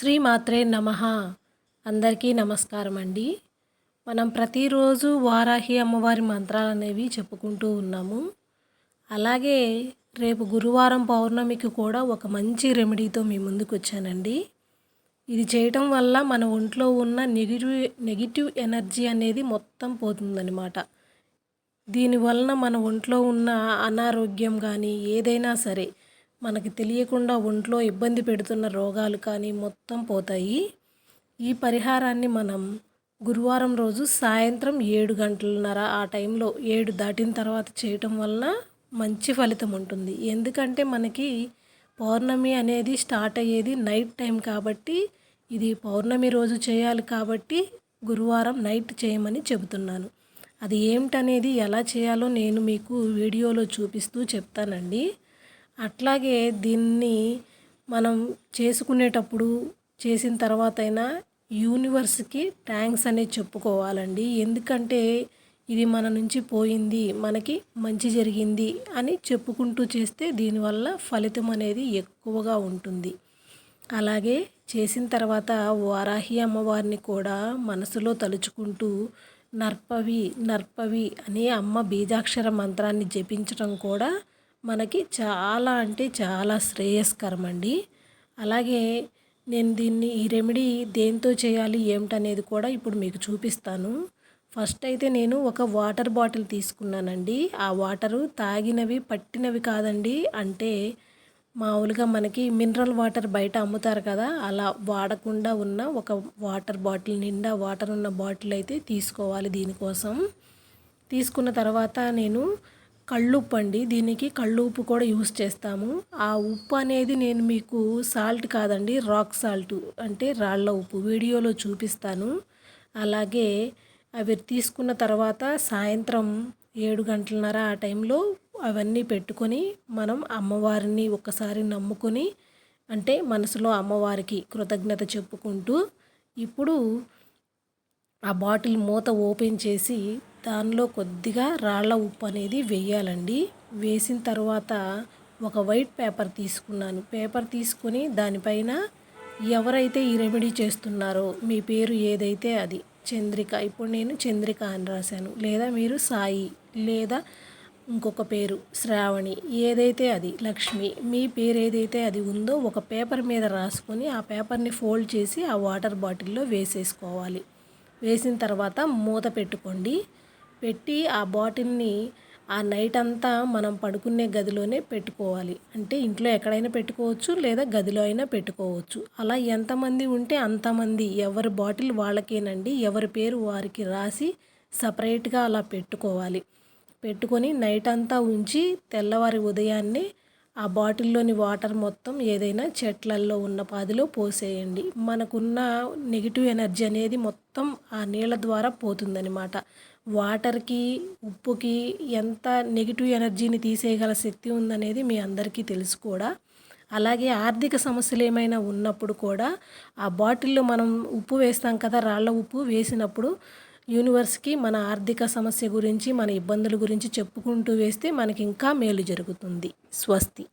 శ్రీమాత్రే నమ. అందరికీ నమస్కారం అండి. మనం ప్రతిరోజు వారాహి అమ్మవారి మంత్రాలు అనేవి చెప్పుకుంటూ ఉన్నాము. అలాగే రేపు గురువారం పౌర్ణమికి కూడా ఒక మంచి రెమెడీతో మీ ముందుకు వచ్చానండి. ఇది చేయటం వల్ల మన ఒంట్లో ఉన్న నెగిటివ్ నెగిటివ్ ఎనర్జీ అనేది మొత్తం పోతుందన్నమాట. దీనివలన మన ఒంట్లో ఉన్న అనారోగ్యం కానీ ఏదైనా సరే మనకి తెలియకుండా ఒంట్లో ఇబ్బంది పెడుతున్న రోగాలు కానీ మొత్తం పోతాయి. ఈ పరిహారాన్ని మనం గురువారం రోజు సాయంత్రం ఏడు గంటలన్నర ఆ టైంలో ఏడు దాటిన తర్వాత చేయటం వలన మంచి ఫలితం ఉంటుంది. ఎందుకంటే మనకి పౌర్ణమి అనేది స్టార్ట్ అయ్యేది నైట్ టైం కాబట్టి ఇది పౌర్ణమి రోజు చేయాలి కాబట్టి గురువారం నైట్ చేయమని చెబుతున్నాను. అది ఏమిటనేది ఎలా చేయాలో నేను మీకు వీడియోలో చూపిస్తూ చెప్తానండి. అట్లాగే దీన్ని మనం చేసుకునేటప్పుడు చేసిన తర్వాత అయినా యూనివర్స్కి థ్యాంక్స్ అనేది చెప్పుకోవాలండి. ఎందుకంటే ఇది మన నుంచి పోయింది మనకి మంచి జరిగింది అని చెప్పుకుంటూ చేస్తే దీనివల్ల ఫలితం అనేది ఎక్కువగా ఉంటుంది. అలాగే చేసిన తర్వాత వారాహి అమ్మవారిని కూడా మనసులో తలుచుకుంటూ నర్పవి నర్పవి అనే అమ్మ బీజాక్షర మంత్రాన్ని జపించడం కూడా మనకి చాలా అంటే చాలా శ్రేయస్కరం అండి అలాగే నేను దీన్ని ఈ రెమెడీ దేంతో చేయాలి ఏమిటనేది కూడా ఇప్పుడు మీకు చూపిస్తాను. ఫస్ట్ అయితే నేను ఒక వాటర్ బాటిల్ తీసుకున్నానండి. ఆ వాటరు తాగినవి పట్టినవి కాదండి. అంటే మామూలుగా మనకి మినరల్ వాటర్ బయట అమ్ముతారు కదా అలా వాడకుండా ఉన్న ఒక వాటర్ బాటిల్ నిండా వాటర్ ఉన్న బాటిల్ అయితే తీసుకోవాలి దీనికోసం. తీసుకున్న తర్వాత నేను కళ్ళుప్పు అండి దీనికి కళ్ళుప్పు కూడా యూస్ చేస్తాము. ఆ ఉప్పు అనేది నేను మీకు సాల్ట్ కాదండి రాక్ సాల్ట్ అంటే రాళ్ళ ఉప్పు. వీడియోలో చూపిస్తాను. అలాగే అవి తీసుకున్న తర్వాత సాయంత్రం ఏడు గంటలన్నర ఆ టైంలో అవన్నీ పెట్టుకొని మనం అమ్మవారిని ఒక్కసారి నమ్ముకొని అంటే మనసులో అమ్మవారికి కృతజ్ఞత చెప్పుకుంటూ ఇప్పుడు ఆ బాటిల్ మూత ఓపెన్ చేసి దానిలో కొద్దిగా రాళ్ళ ఉప్పు అనేది వేయాలండి. వేసిన తర్వాత ఒక వైట్ పేపర్ తీసుకున్నాను. పేపర్ తీసుకొని దానిపైన ఎవరైతే ఈ రెమెడీ చేస్తున్నారో మీ పేరు ఏదైతే అది చంద్రిక ఇప్పుడు నేను చంద్రిక అని రాశాను. లేదా మీరు సాయి లేదా ఇంకొక పేరు శ్రావణి ఏదైతే అది లక్ష్మి మీ పేరు ఏదైతే అది ఉందో ఒక పేపర్ మీద రాసుకొని ఆ పేపర్ని ఫోల్డ్ చేసి ఆ వాటర్ బాటిల్లో వేసేసుకోవాలి. వేసిన తర్వాత మూత పెట్టుకోండి. పెట్టి ఆ బాటిల్ని ఆ నైట్ అంతా మనం పడుకునే గదిలోనే పెట్టుకోవాలి. అంటే ఇంట్లో ఎక్కడైనా పెట్టుకోవచ్చు లేదా గదిలో అయినా పెట్టుకోవచ్చు. అలా ఎంతమంది ఉంటే అంతమంది. ఎవరి బాటిల్ వాళ్ళకేనండి ఎవరి పేరు వారికి రాసి సపరేట్గా అలా పెట్టుకోవాలి. పెట్టుకొని నైట్ అంతా ఉంచి తెల్లవారి ఉదయాన్నే ఆ బాటిల్లోని వాటర్ మొత్తం ఏదైనా చెట్లల్లో ఉన్న పాదిలో పోసేయండి. మనకున్న నెగిటివ్ ఎనర్జీ అనేది మొత్తం ఆ నీళ్ళ ద్వారా పోతుందనమాట వాటర్కి ఉప్పుకి ఎంత నెగిటివ్ ఎనర్జీని తీసేయగల శక్తి ఉందనేది మీ అందరికీ తెలుసు కూడా. అలాగే ఆర్థిక సమస్యలు ఏమైనా ఉన్నప్పుడు కూడా ఆ బాటిల్లో మనం ఉప్పు వేస్తాం కదా రాళ్ళ ఉప్పు వేసినప్పుడు యూనివర్స్కి మన ఆర్థిక సమస్య గురించి మన ఇబ్బందుల గురించి చెప్పుకుంటూ వేస్తే మనకి ఇంకా మేలు జరుగుతుంది. స్వస్తి.